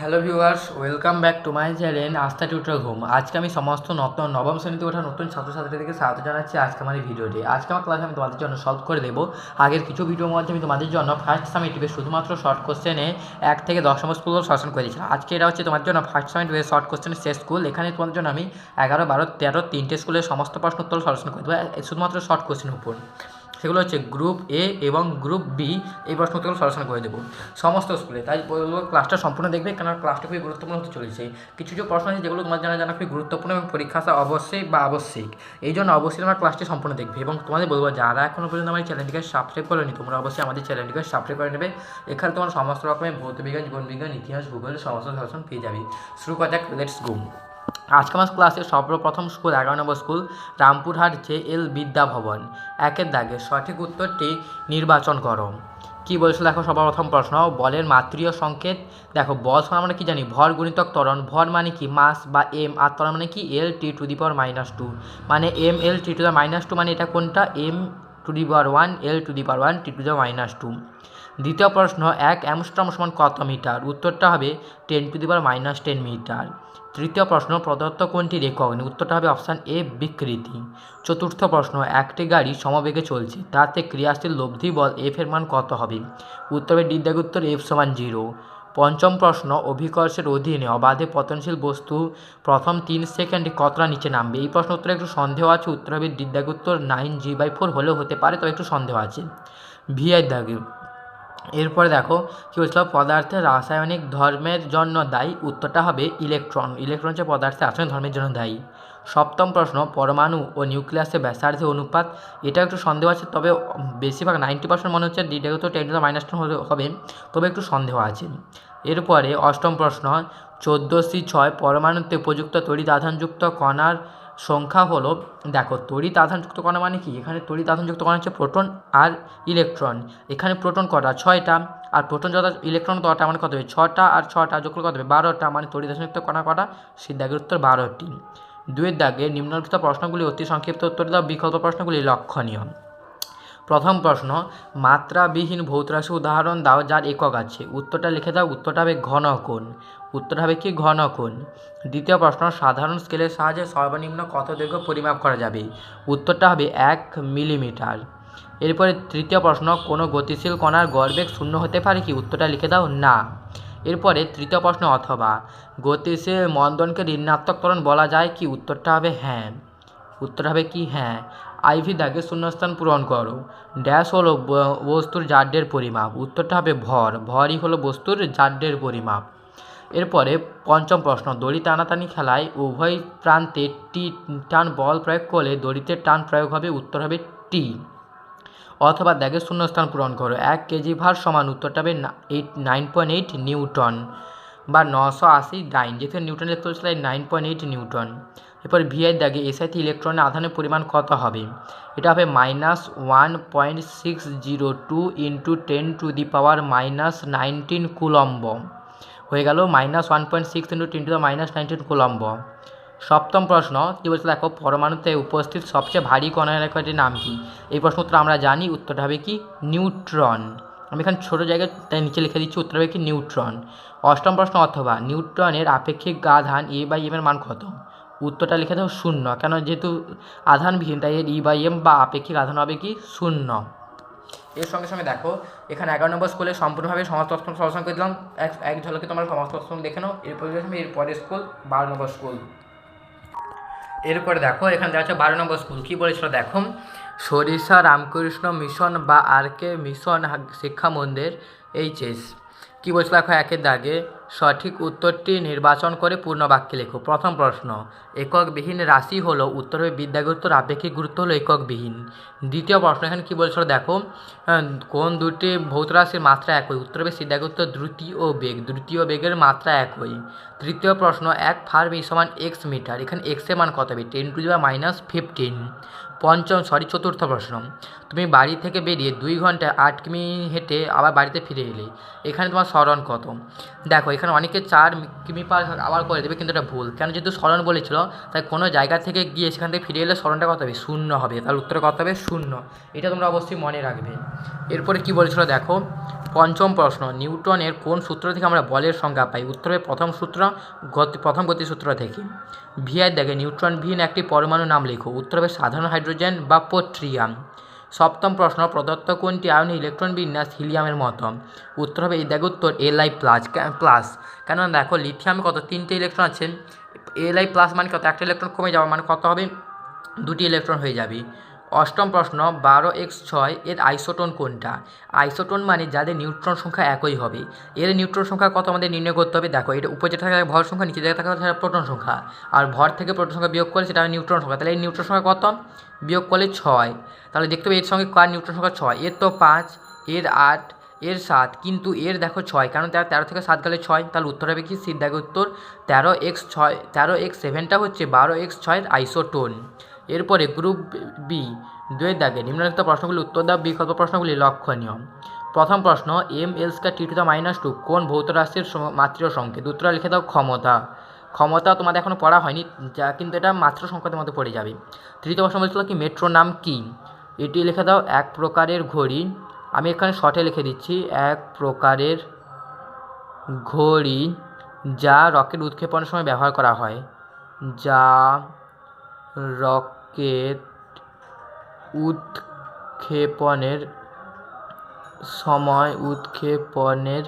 Hello viewers, welcome back to my channel Astha tutor home. আজকে আমি সমস্ত নতুন নবম শ্রেণীতে ওঠা নতুন ছাত্রছাত্রীদেরকে স্বাগত জানাচ্ছি আজকে আমার এই ভিডিওটি আজকে আমার ক্লাসে আমি তোমাদের জন্য সলভ করে দেবো। আগের কিছু ভিডিওর মধ্যে আমি তোমাদের জন্য ফার্স্ট সামিটিভে শুধুমাত্র শর্ট কোশ্চেনে এক থেকে দশ নম্বর স্কুল সলিউশন করে দিয়েছিলাম আজকে এটা হচ্ছে তোমার জন্য ফার্স্ট সামিটিভে শর্ট কোশ্চেনের শেষ স্কুল এখানে তোমাদের জন্য আমি এগারো, বারো, তেরো তিনটে স্কুলের সমস্ত প্রশ্ন উত্তর সলিউশন করে দেবো। শুধুমাত্র শর্ট কোশ্চেনের উপর। সেগুলো হচ্ছে গ্রুপ এ এবং গ্রুপ বি এই প্রশ্ন উত্তরগুলো সলিউশন করে দেবো। সমস্ত স্কুলে তাই ক্লাসটা সম্পূর্ণ দেখবে কারণ ক্লাসটা খুবই গুরুত্বপূর্ণ হতে চলেছে। কিছু কিছু প্রশ্ন আছে যেগুলো তোমার জানা জানা খুবই গুরুত্বপূর্ণ এবং পরীক্ষা আসা অবশ্যই বা আবশ্যিক। এই জন্য অবশ্যই তোমার ক্লাসটি সম্পূর্ণ দেখবে এবং তোমাদের বলব যারা এখনও পর্যন্ত আমার চ্যানেলটিকে সাবস্ক্রাইব করেনি, তোমরা অবশ্যই আমাদের চ্যানেলটিকে সাবস্ক্রাইব করে নেবে। এখানে তোমার সমস্ত রকমের ভৌত বিজ্ঞান, জীবন বিজ্ঞান, ইতিহাস, ভূগোল, সমস্ত সলিউশন পেয়ে যাবে। শুরু করা যাক লেটস গো আজকে আমার ক্লাসে সর্বপ্রথম স্কুল এগারো নম্বর school, Rampurhat J L Vidya Bhavan একের দাগে সঠিক উত্তরটি নির্বাচন করো। কি বলছিল দেখো, সর্বপ্রথম প্রশ্ন, বলের মাতৃয় সংকেত। দেখো, বল সমান আমরা কি জানি? ভর গুণিতক ত্বরণ। ভর মানে কি? মাস বা এম। আর ত্বরণ মানে কি? L T to the power minus two. মানে M, L T to the minus two মানে এটা কোনটা? M to the power one, L to the power one, T to the minus two. দ্বিতীয় প্রশ্ন, এক অ্যামস্ট্রম সমান কত মিটার? উত্তরটা হবে ten to the power minus ten metre. তৃতীয় প্রশ্ন প্রদত্ত কোনটি রেকক উত্তরটা হবে অপশান এ, বিকৃতি। চতুর্থ প্রশ্ন, একটি গাড়ি সমবেগে চলছে, তাতে ক্রিয়াশীল লব্ধি বল এফ এর মান কত হবে? উত্তরে ডিদ্যাগ উত্তর এফ সমান জিরো পঞ্চম প্রশ্ন, অভিকর্ষের অধীনে অবাধে পতনশীল বস্তু প্রথম তিন সেকেন্ডে কতটা নিচে নামবে? এই প্রশ্ন উত্তরে একটু সন্দেহ আছে, উত্তর হবে ডিদ্যাগ উত্তর নাইন জি বাই ফোর হলেও হতে পারে, তবে একটু সন্দেহ আছে। ভি আই দাগে এরপরে দেখো, কী বলছিল? পদার্থের রাসায়নিক ধর্মের জন্য দায়ী, উত্তরটা হবে ইলেকট্রন ইলেকট্রন হচ্ছে পদার্থের রাসায়নিক ধর্মের জন্য দায়ী। সপ্তম প্রশ্ন, পরমাণু ও নিউক্লিয়াসের ব্যাসার্ধের অনুপাত, এটা একটু সন্দেহ আছে, তবে বেশিরভাগ নাইনটি পার্সেন্ট মনে হচ্ছে ডিটা তো টেন টু মাইনাস হবে, তবে একটু সন্দেহ আছে। এরপরে অষ্টম প্রশ্ন, চোদ্দ সি ছয় পরমাণুতে উপযুক্ত তড়িৎ আধানযুক্ত কণার সংখ্যা হলো, দেখো, তড়িৎ আধানযুক্ত কণা মানে কি? এখানে তড়িৎ আধানযুক্ত কণা হচ্ছে প্রোটন আর ইলেকট্রন। এখানে প্রোটন কটা? ছয়টা। আর প্রোটন যত ইলেকট্রন কটা মানে কত হবে? ছটা। আর ছটা যোগ কত হবে? বারোটা। মানে তড়িৎ আধানযুক্ত কণা কটা? সিদ্ধাগের উত্তর বারোটি। দুয়ের দাগে নিম্নলিখিত প্রশ্নগুলি অতি সংক্ষিপ্ত উত্তর দাও। বিকল্প প্রশ্নগুলি লক্ষণীয়। প্রথম প্রশ্ন, মাত্রাবিহীন ভৌতরাশি উদাহরণ দাও যার একক আছে। উত্তরটা লিখে দাও, উত্তরটা হবে ঘনকোণ উত্তর হবে কি? ঘনকোণ দ্বিতীয় প্রশ্ন, সাধারণ স্কেলের সাহায্যে সর্বনিম্ন কত দৈর্ঘ্য পরিমাপ করা যাবে? উত্তরটা হবে এক মিলিমিটার। এরপরে তৃতীয় প্রশ্ন, কোনো গতিশীল কণার গড়বেগ শূন্য হতে পারে কি? উত্তরটা লিখে দাও, না। এরপরে তৃতীয় প্রশ্ন, অথবা গতিশীল মন্দনকে ঋণাত্মক ত্বরণ বলা যায় কি? উত্তরটা হবে হ্যাঁ। উত্তর হবে কি? হ্যাঁ। আইভি দাগে শূন্যস্থান পূরণ করো। ড্যাশ হলো বস্তুর জাড্যের পরিমাপ। উত্তরটা হবে ভর। ভরই হলো বস্তুর জাড্যের পরিমাপ। এরপরে পঞ্চম প্রশ্ন। দড়ি টানাটানি খেলায় উভয় প্রান্তে টি, টান বল প্রয়োগ করলে দড়িতে টান প্রয়োগ হবে, উত্তর হবে টি। অথবা দাগের শূন্যস্থান পূরণ করো। এক কেজি ভার সমান উত্তরটা হবে eight, nine point eight newton বা নশো আশি ডাইন যেখানে নিউটন লিখতে নাইন পয়েন্ট এইট নিউটন। এরপর ভিআই দাগে এসআইটি ইলেকট্রনের আধানের পরিমাণ কত হবে? এটা হবে minus one point six zero two into ten to the power minus nineteen coulomb. হয়ে গেল minus one point six into ten to the minus nineteen coulomb. সপ্তম প্রশ্ন কী বলছে দেখো, পরমাণুতে উপস্থিত সবচেয়ে ভারী কণার একটির নাম কি? এই প্রশ্ন উত্তর আমরা জানি, উত্তরটা হবে কি? নিউট্রন। আমি এখানে ছোটো জায়গায় তাই নিচে লিখে দিচ্ছি, উত্তর হবে কি? নিউট্রন। অষ্টম প্রশ্ন, অথবা নিউট্রনের আপেক্ষিক আধান এ বাই এম এর মান কত? উত্তরটা লিখে দাও শূন্য। কেন? যেহেতু আধানবিহীন তাই এর ই বাই এম বা আপেক্ষিক আধান হবে কি? শূন্য। এর সঙ্গে সঙ্গে দেখো, এখানে এগারো নম্বর স্কুলে সম্পূর্ণভাবে প্রশ্ন সমাধান করে দিলাম। এক এক ঝলকে তোমরা প্রশ্ন দেখে নাও। এরপরে আমি এরপরে স্কুল বারো নম্বর স্কুল এরপরে দেখো, এখানে দেখা যাচ্ছে বারো নম্বর স্কুল কী বলেছিল? দেখো, সরিষা, রামকৃষ্ণ মিশন বা আর কে মিশন শিক্ষা মন্দির এইচএস কী বলছিল দেখো, একের দাগে সঠিক উত্তরটি নির্বাচন করে পূর্ণ বাক্যে লেখো। প্রথম প্রশ্ন, এককবিহীন রাশি হলো উত্তর হবে বিদ্যাগুরুত্বর আপেক্ষিক গুরুত্ব হলো এককবিহীন। দ্বিতীয় প্রশ্ন, এখানে কী বলছিল দেখো কোন দুটি ভৌত রাশির মাত্রা একই? উত্তর হবে সিদ্ধাগুপ্ত দ্রুতি ও বেগ। দ্রুতি ও বেগের মাত্রা একই। তৃতীয় প্রশ্ন, এক ফার বি সমান এক্স মিটার। এখানে এক্সের মান কত হবে? টেন টু মাইনাস ফিফটিন পঞ্চম সরি চতুর্থ প্রশ্ন। তুমি বাড়ি থেকে বেরিয়ে দুই ঘণ্টা আট কিমি হেঁটে আবার বাড়িতে ফিরে এলে। এখানে তোমার স্মরণ কত? দেখো, এখানে অনেকে চার কিমি পার আবার করে দেবে, কিন্তু এটা ভুল। কেন যেহেতু স্মরণ বলেছিল, তাই কোনো জায়গা থেকে গিয়ে সেখান থেকে ফিরে এলে স্মরণটা কত হবে? শূন্য হবে। তার উত্তর কত হবে? শূন্য। এটা তোমরা অবশ্যই মনে রাখবে। এরপরে কি বলেছিল, দেখো পঞ্চম প্রশ্ন, নিউটনের কোন সূত্র থেকে আমরা বলের সংজ্ঞা পাই? উত্তরের প্রথম সূত্র, গতি, প্রথম গতিসূত্র থেকে। ভিআই দেখে নিউট্রন ভিন একটি পরমাণু নাম লেখো। উত্তর সাধারণ হাইড্রোজেন বা পোট্রিয়াম সপ্তম প্রশ্ন, প্রদত্ত কোনটি আয়নে ইলেকট্রন বিন্যাস হিলিয়ামের মতো? উত্তর হবে এই দেখো উত্তর এল আই প্লাস প্লাস কেননা দেখো লিথিয়ামে কত তিনটে ইলেকট্রন আছে? এল আই প্লাস মানে কত? একটা ইলেকট্রন কমে যাবে মানে কত হবে? দুটি ইলেকট্রন হয়ে যাবে। অষ্টম প্রশ্ন, বারো এক্স ছয় এর আইসোটন কোনটা? আইসোটন মানে যাদের নিউট্রন সংখ্যা একই হবে। এর নিউট্রন সংখ্যা কত আমাদের নির্ণয় করতে হবে? দেখো, এটা উপরে থাকে ভর সংখ্যা, নিচে থাকে সেটা প্রোটন সংখ্যা। আর ভর থেকে প্রোটন সংখ্যা বিয়োগ করে সেটা নিউট্রন সংখ্যা। তাহলে এই নিউট্রন সংখ্যা কত? বিয়োগ করলে ছয়। তাহলে দেখতে হবে এর সঙ্গে কার নিউট্রন সংখ্যা ছয়? এর তো পাঁচ, এর আট, এর সাত। কিন্তু এর দেখো ছয়, কারণ তার তেরো থেকে সাত গেলে ছয়। তাহলে উত্তর হবে কি? দেখো উত্তর। তেরো এক্স ছয়, তেরো এক্স সেভেনটা হচ্ছে বারো এক্স ছয়ের আইসোটোন। এরপরে গ্রুপ বি দুয়ের দাগে নিম্নলিখিত প্রশ্নগুলি উত্তর দেওয়া বিকল্প প্রশ্নগুলি লক্ষণীয়। প্রথম প্রশ্ন, M L square T to the minus two কোন ভৌত রাশির মাত্র সংকেত? উত্তর লিখে দাও, ক্ষমতা। ক্ষমতা তোমাদের এখনও পড়া হয়নি, যা কিন্তু এটা মাত্র সংকেতের মধ্যে পড়ে যাবে। তৃতীয় প্রশ্ন বলছিল কি মেট্রো নাম কি? এটি লিখে দাও, এক প্রকারের ঘড়ি। আমি এখানে শর্টে লিখে দিচ্ছি, এক প্রকারের ঘড়ি যা রকেট উৎক্ষেপণের সময় ব্যবহার করা হয়। যা রকেট উৎক্ষেপণের সময় উৎক্ষেপণের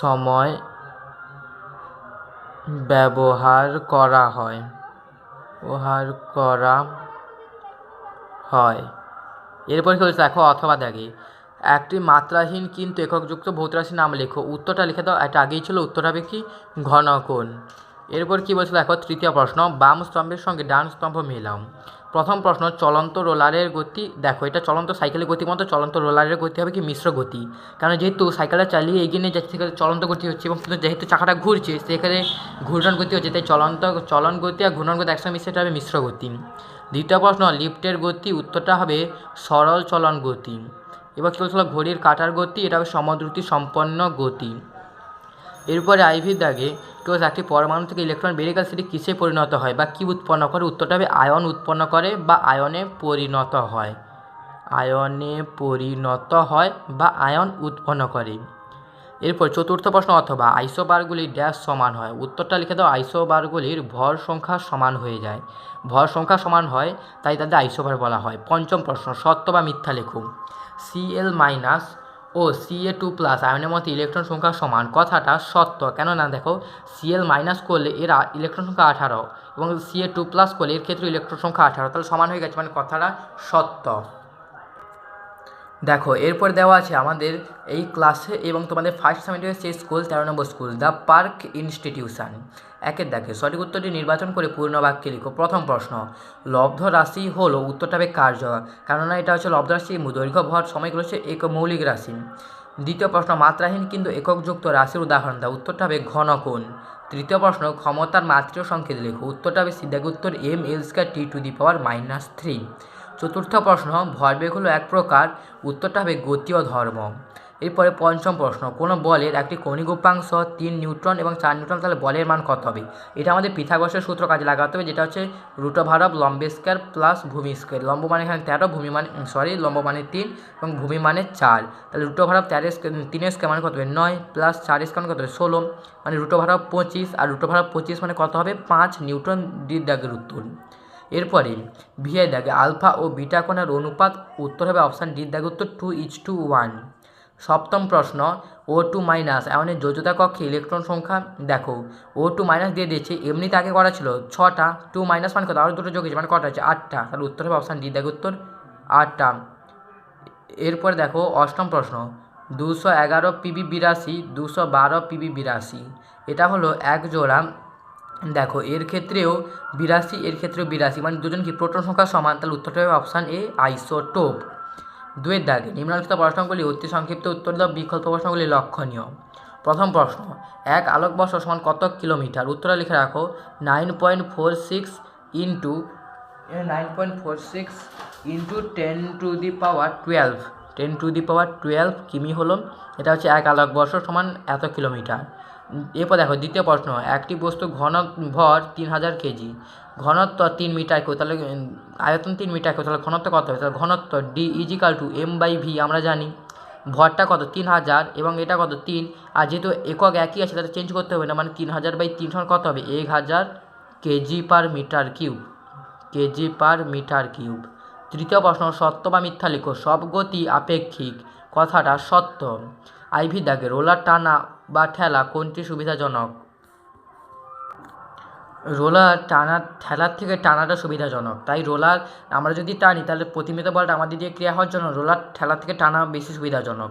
সময় ব্যবহার করা হয়। ব্যবহার করা হয়। এরপর কি বলছে? দেখো, অথবা দেখে। একটি মাত্রাহীন কিন্তু এককযুক্ত ভৌত রাশির নাম লেখো। উত্তরটা লিখে দাও। এটা আগেই ছিল উত্তর হবে কি? ঘনকোণ। এরপর কি বলছে দেখো, তৃতীয় প্রশ্ন, বাম স্তম্ভের সঙ্গে ডান স্তম্ভ মেলাও। প্রথম প্রশ্ন, চলন্ত রোলারের গতি, দেখো, এটা চলন্ত সাইকেলের গতি মতো চলন্ত রোলারের গতি হবে কি মিশ্র গতি? কারণ যেহেতু সাইকেলটা চালিয়ে এগিয়ে নিয়ে যাচ্ছে সেখানে চলন্ত গতি হচ্ছে এবং কিন্তু যেহেতু চাকাটা ঘুরছে সেখানে ঘূর্ণন গতি হচ্ছে, তাই চলন্ত, চলন গতি আর ঘূর্ণন গতি একসঙ্গে মিশে, এটা হবে মিশ্র গতি। দ্বিতীয় প্রশ্ন, লিফটের গতি উত্তরটা হবে সরল চলন গতি। এবার কী বলছিল? ঘড়ির কাটার গতি, এটা হবে সমদ্রুতি সম্পন্ন গতি। এরপরে আইভির দাগে কেউ একটি পরমাণু থেকে ইলেকট্রন বেরিয়ে গেলে সেটি কিসে পরিণত হয় বা কী উৎপন্ন করে? উত্তরটা হবে আয়ন উৎপন্ন করে বা আয়নে পরিণত হয়। আয়নে পরিণত হয় বা আয়ন উৎপন্ন করে। এরপর চতুর্থ প্রশ্ন, অথবা আইসোবারগুলির ড্যাশ সমান হয়। উত্তরটা লিখে দাও, আইসোবারগুলির ভর সংখ্যা সমান হয়ে যায়। ভর সংখ্যা সমান হয়, তাই তাদের আইসোবার বলা হয়। পঞ্চম প্রশ্ন, সত্য বা মিথ্যা লেখুন সিএল মাইনাস ও সিএ টু প্লাস আয়নের মধ্যে ইলেকট্রন সংখ্যা সমান। কথাটা সত্য, কেননা দেখো সিএল মাইনাস করলে এরা ইলেকট্রন সংখ্যা আঠারো এবং সিএ টু প্লাস করলে এর ক্ষেত্রে ইলেকট্রন সংখ্যা আঠারো। তাহলে সমান হয়ে গেছে মানে কথাটা সত্য। দেখো, এরপর দেওয়া আছে আমাদের এই ক্লাসে এবং তোমাদের ফার্স্ট সেমিস্টারের সেই স্কুল তেরো নম্বর স্কুল দ্য পার্ক ইনস্টিটিউশন একের দেখে, সঠিক উত্তরটি নির্বাচন করে পূর্ণ বাক্যে লিখো। প্রথম প্রশ্ন, লব্ধ রাশি হলো উত্তরটা হবে কার্য কেননা এটা হচ্ছে লব্ধ রাশি দৈর্ঘ্য, ভর সময়গুলো হচ্ছে এক মৌলিক রাশি। দ্বিতীয় প্রশ্ন, মাত্রাহীন কিন্তু এককযুক্ত রাশির উদাহরণ। দাও উত্তরটা হবে ঘনকোণ। তৃতীয় প্রশ্ন, ক্ষমতার মাত্রীয় সংকেত লেখো। উত্তরটা হবে সিদ্ধাগ উত্তর M L square T to the power minus three চতুর্থ প্রশ্ন, ভরবেগ হলো এক প্রকার, উত্তরটা হবে গতি ও ধর্ম। এরপরে পঞ্চম প্রশ্ন, কোনো বলের একটি কৌণিক উপাংশ তিন নিউট্রন এবং চার নিউট্রন, তাহলে বলের মান কত হবে? এটা আমাদের পিথাগোরাসের সূত্র কাজে লাগাতে হবে, যেটা হচ্ছে রুট ভার অফ লম্বে স্কয়ার প্লাস ভূমি স্কয়ার লম্ব মানে এখানে তেরো, ভূমি মানে সরি লম্ব মানে তিন এবং ভূমি মানে চার। তাহলে রুটো ভার অফ তেরো তিনের স্কয়ার মানে কত হবে? নয় প্লাস চার স্কয়ার মানে কত হবে? ষোলো। মানে রুটো ভার অফ পঁচিশ, আর রুটো ভার অফ পঁচিশ মানে কত হবে? পাঁচ নিউট্রন দ্বির দাগের উত্তর। এরপরে ভিআই দাগে আলফা ও বিটা কোণের অনুপাত উত্তর হবে অপশান ডি দাগে উত্তর টু ইচ টু ওয়ান। সপ্তম প্রশ্ন, ও টু মাইনাস এমনের যোজ্যতা কক্ষে ইলেকট্রন সংখ্যা দেখো। ও টু মাইনাস দিয়ে দিয়েছে, এমনি তাকে করা ছিল ছটা, টু মাইনাস মানে কত? আরও দুটো যোগ মানে কটা আছে আটটা। তাহলে উত্তর হবে অপশান ডি দাগে উত্তর আটটা। এরপরে দেখো, অষ্টম প্রশ্ন, দুশো এগারো পিবি বিরাশি, দুশো বারো পিবি বিরাশি। এটা হলো এক জোড়া দেখো, এর ক্ষেত্রেও বিরাশি, এর ক্ষেত্রেও বিরাশি মানে দুজন কি? প্রোটন সংখ্যা সমান, তাহলে উত্তরটা হবে অপশান এ আইসোটোপ দুয়ের দাগে, নিম্নলিখিত প্রশ্নগুলি অতি সংক্ষিপ্ত উত্তর দাও, বিকল্প প্রশ্নগুলি লক্ষণীয়। প্রথম প্রশ্ন, এক আলোকবর্ষ সমান কত কিলোমিটার? উত্তরে লিখে রাখো nine point four six into nine point four six into ten to the power twelve ten to the power twelve কিমি হলো? এটা হচ্ছে এক আলোকবর্ষ সমান এত কিলোমিটার। এরপর দেখো, দ্বিতীয় প্রশ্ন, একটি বস্তু ঘন ভর তিন হাজার কেজি। ঘনত্ব তিন মিটার কেউ তাহলে আয়তন তিন মিটার কেউ তাহলে ঘনত্ব কত হবে? তাহলে ঘনত্ব D equal to M by V আমরা জানি। ভরটা কত? তিন হাজার, এবং এটা কত? তিন। আর যেহেতু একক একই আছে, তাহলে চেঞ্জ করতে হবে না মানে তিন হাজার বাই তিন সমান কত হবে? এক হাজার KG per metre cube KG per metre cube তৃতীয় প্রশ্ন, সত্য বা মিথ্যা লিখো, সব গতি আপেক্ষিক। কথাটা সত্য। আইভি দাগে রোলার টানা বা ঠেলা কোনটি সুবিধাজনক? রোলার টানা, ঠেলার থেকে টানাটা সুবিধাজনক। তাই রোলার আমরা যদি টানি, তাহলে প্রতিমিত বলটা আমাদের দিয়ে ক্রিয়া হওয়ার জন্য রোলার ঠেলার থেকে টানা বেশি সুবিধাজনক।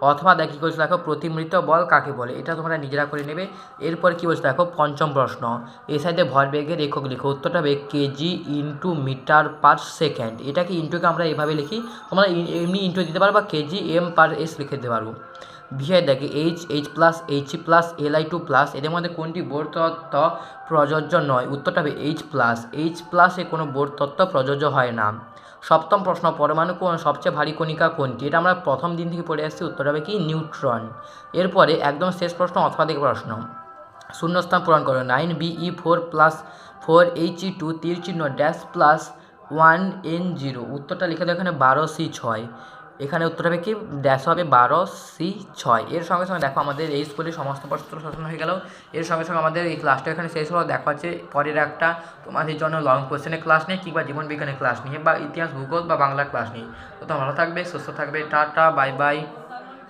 অথবা দেখ করেছে দেখো, প্রতিমৃত বল কাকে বলে? এটা তোমরা নিজেরা করে নেবে। এরপর কী বলছে দেখো, পঞ্চম প্রশ্ন। এই সাইডে ভরবেগের একক লিখো। উত্তরটা হবে KG into metre per second এটাকে ইন্টুকে আমরা এভাবে লিখি? তোমরা এমনি ইন্টু দিতে পারো বা কেজি এম পার এস লিখে দিতে পারব ভিআই দেখে H H plus H plus L I two plus এদের মধ্যে কোনটি বোর্ড তত্ত্ব প্রযোজ্য নয়? উত্তরটা হবে এইচ প্লাস এইচ প্লাসে কোনো বোর্ড তত্ত্ব প্রযোজ্য হয় না। সপ্তম প্রশ্ন, পরমাণু কোন সবচেয়ে ভারী কণিকা কোনটি? এটা আমরা প্রথম দিন থেকে পড়ে আসছি উত্তর হবে কি? নিউট্রন। এরপরে একদম শেষ প্রশ্ন অথবা দিকে প্রশ্ন। শূন্যস্থান পূরণ করো। Nine B E four plus four H E two তীর চিহ্ন dash plus one N zero উত্তরটা লিখে দাও এখানে বারো সি ছয়। এখানে উত্তর হবে কি? ড্যাশ হবে বারো সি ছয়। এর সঙ্গে সঙ্গে দেখো আমাদের এই স্কুলের সমস্ত প্রশ্ন শাসন হয়ে গেল। এর সঙ্গে সঙ্গে আমাদের এই ক্লাসটা এখানে শেষ হলো। দেখা হচ্ছে পরের একটা তোমাদের জন্য লং কোশ্চেনের ক্লাস নিয়ে কিংবা জীবন বিজ্ঞানের ক্লাস নিয়ে বা ইতিহাস, ভূগোল বা বাংলার ক্লাস নিয়ে। তো তোমরা ভালো থাকবে, সুস্থ থাকবে, টাটা বাই বাই